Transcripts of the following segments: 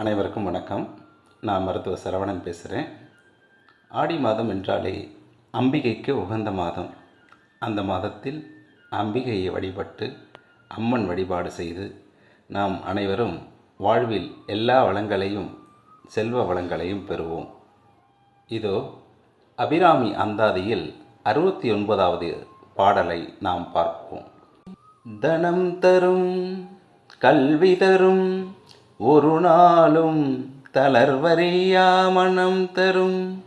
அனைவருக்கும் வணக்கம். நான் மருத்துவ சரவணன் பேசுகிறேன் ஆடி மாதம் என்றாலே அம்பிகைக்கு உகந்த மாதம். அந்த மாதத்தில் அம்பிகையை வழிபட்டு அம்மன் வழிபாடு செய்து நாம் அனைவரும் வாழ்வில் எல்லா வளங்களையும் செல்வ வளங்களையும் பெறுவோம். இதோ அபிராமி அந்தாதியில் அறுபத்தி ஒன்பதாவது பாடலை நாம் பார்ப்போம். தனம் தரும் கல்வி தரும் ஒரு நாளும் தளர்வறியா மனம் தரும்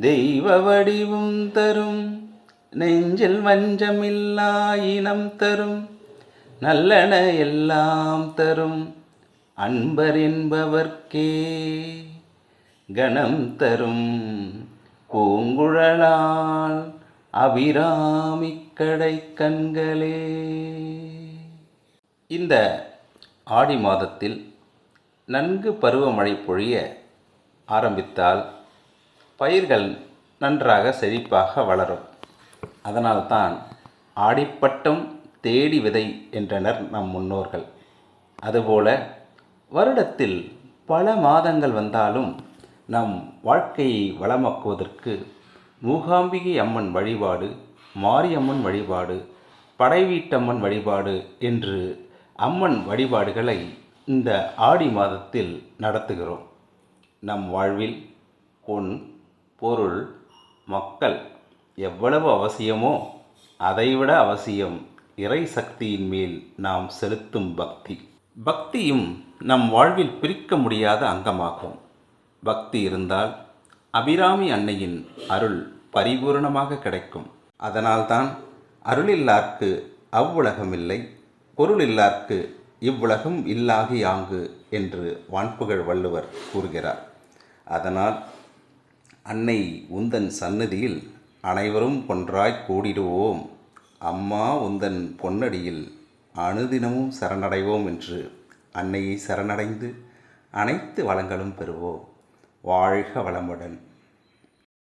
தெய்வ வடிவும் தரும் நெஞ்சில் வஞ்சமில்லா இனம் தரும் நல்லன எல்லாம் தரும் அன்பர் என்பவர்க்கே கணம் தரும். பூங்குழலால் அபிராமி கடை கண்களே இந்த ஆடி மாதத்தில் நன்கு பருவமழை பொழிய ஆரம்பித்தால் பயிர்கள் நன்றாக செழிப்பாக வளரும். அதனால்தான் ஆடிப்பட்டம் தேடி விதை என்றனர் நம் முன்னோர்கள். அதுபோல வருடத்தில் பல மாதங்கள் வந்தாலும் நம் வாழ்க்கையை வளமாக்குவதற்கு மூகாம்பிகை அம்மன் வழிபாடு மாரியம்மன் வழிபாடு படைவீட்டம்மன் வழிபாடு என்று அம்மன் வழிபாடுகளை இந்த ஆடி மாதத்தில் நடத்துகிறோம். நம் வாழ்வில் பொன் பொருள் மக்கள் எவ்வளவு அவசியமோ அதைவிட அவசியம் இறை சக்தியின் மேல் நாம் செலுத்தும் பக்தி. பக்தியும் நம் வாழ்வில் பிரிக்க முடியாத அங்கமாகும். பக்தி இருந்தால் அபிராமி அன்னையின் அருள் பரிபூரணமாக கிடைக்கும். அதனால்தான் அருளில்லார்க்கு அவ்வுலகமில்லை பொருளில்லார்க்கு இவ்வுலகம் இல்லாகி யாங்கு? என்று வான்புகழ் வள்ளுவர் கூறுகிறார். அதனால் அன்னை உந்தன் சந்நிதியில் அனைவரும் ஒன்றாய் கூடிடுவோம். அம்மா உந்தன் பொன்னடியில் அனுதினமும் சரணடைவோம் என்று அன்னையை சரணடைந்து அனைத்து வளங்களும் பெறுவோம். வாழ்க வளமுடன்.